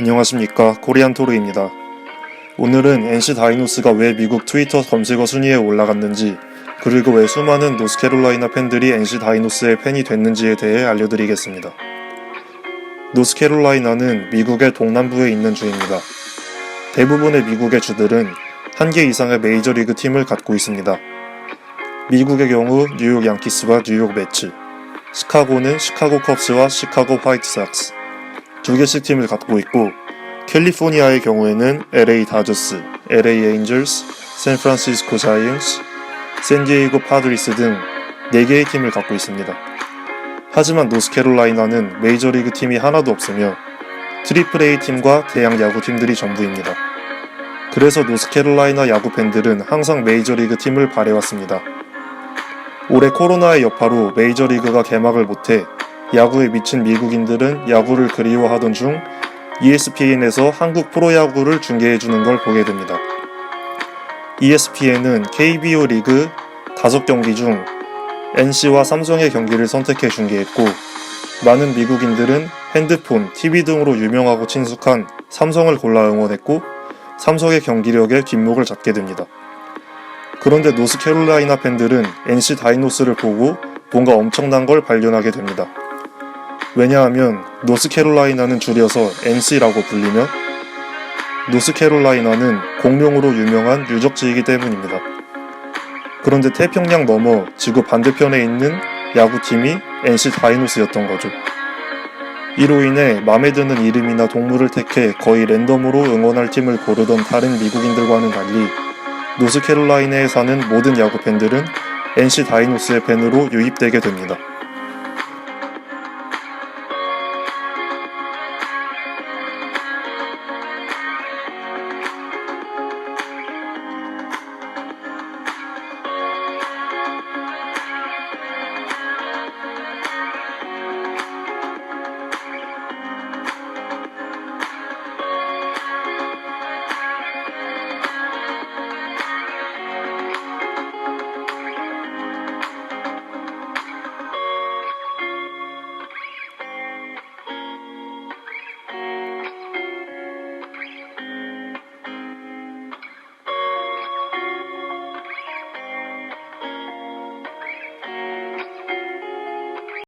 안녕하십니까 코리안 토르입니다. 오늘은 NC 다이노스가 왜 미국 트위터 검색어 순위에 올라갔는지 그리고 왜 수많은 노스캐롤라이나 팬들이 NC 다이노스의 팬이 됐는지에 대해 알려드리겠습니다. 노스캐롤라이나는 미국의 동남부에 있는 주입니다. 대부분의 미국의 주들은 한 개 이상의 메이저리그 팀을 갖고 있습니다. 미국의 경우 뉴욕 양키스와 뉴욕 매츠, 시카고는 시카고 컵스와 시카고 화이트삭스, 두 개씩 팀을 갖고 있고 캘리포니아의 경우에는 LA 다저스, LA 에인절스, 샌프란시스코 자이언츠, 샌디에이고 파드리스 등 4개의 팀을 갖고 있습니다. 하지만 노스캐롤라이나는 메이저리그 팀이 하나도 없으며 트리플 A 팀과 대형 야구 팀들이 전부입니다. 그래서 노스캐롤라이나 야구 팬들은 항상 메이저리그 팀을 바래왔습니다. 올해 코로나의 여파로 메이저리그가 개막을 못해 야구에 미친 미국인들은 야구를 그리워하던 중 ESPN에서 한국 프로야구를 중계해주는 걸 보게 됩니다. ESPN은 KBO 리그 5경기 중 NC와 삼성의 경기를 선택해 중계했고 많은 미국인들은 핸드폰, TV 등으로 유명하고 친숙한 삼성을 골라 응원했고 삼성의 경기력에 뒷목을 잡게 됩니다. 그런데 노스캐롤라이나 팬들은 NC 다이노스를 보고 뭔가 엄청난 걸 발견하게 됩니다. 왜냐하면 노스캐롤라이나는 줄여서 NC라고 불리며 노스캐롤라이나는 공룡으로 유명한 유적지이기 때문입니다. 그런데 태평양 너머 지구 반대편에 있는 야구팀이 NC 다이노스였던 거죠. 이로 인해 마음에 드는 이름이나 동물을 택해 거의 랜덤으로 응원할 팀을 고르던 다른 미국인들과는 달리 노스캐롤라이나에 사는 모든 야구 팬들은 NC 다이노스의 팬으로 유입되게 됩니다.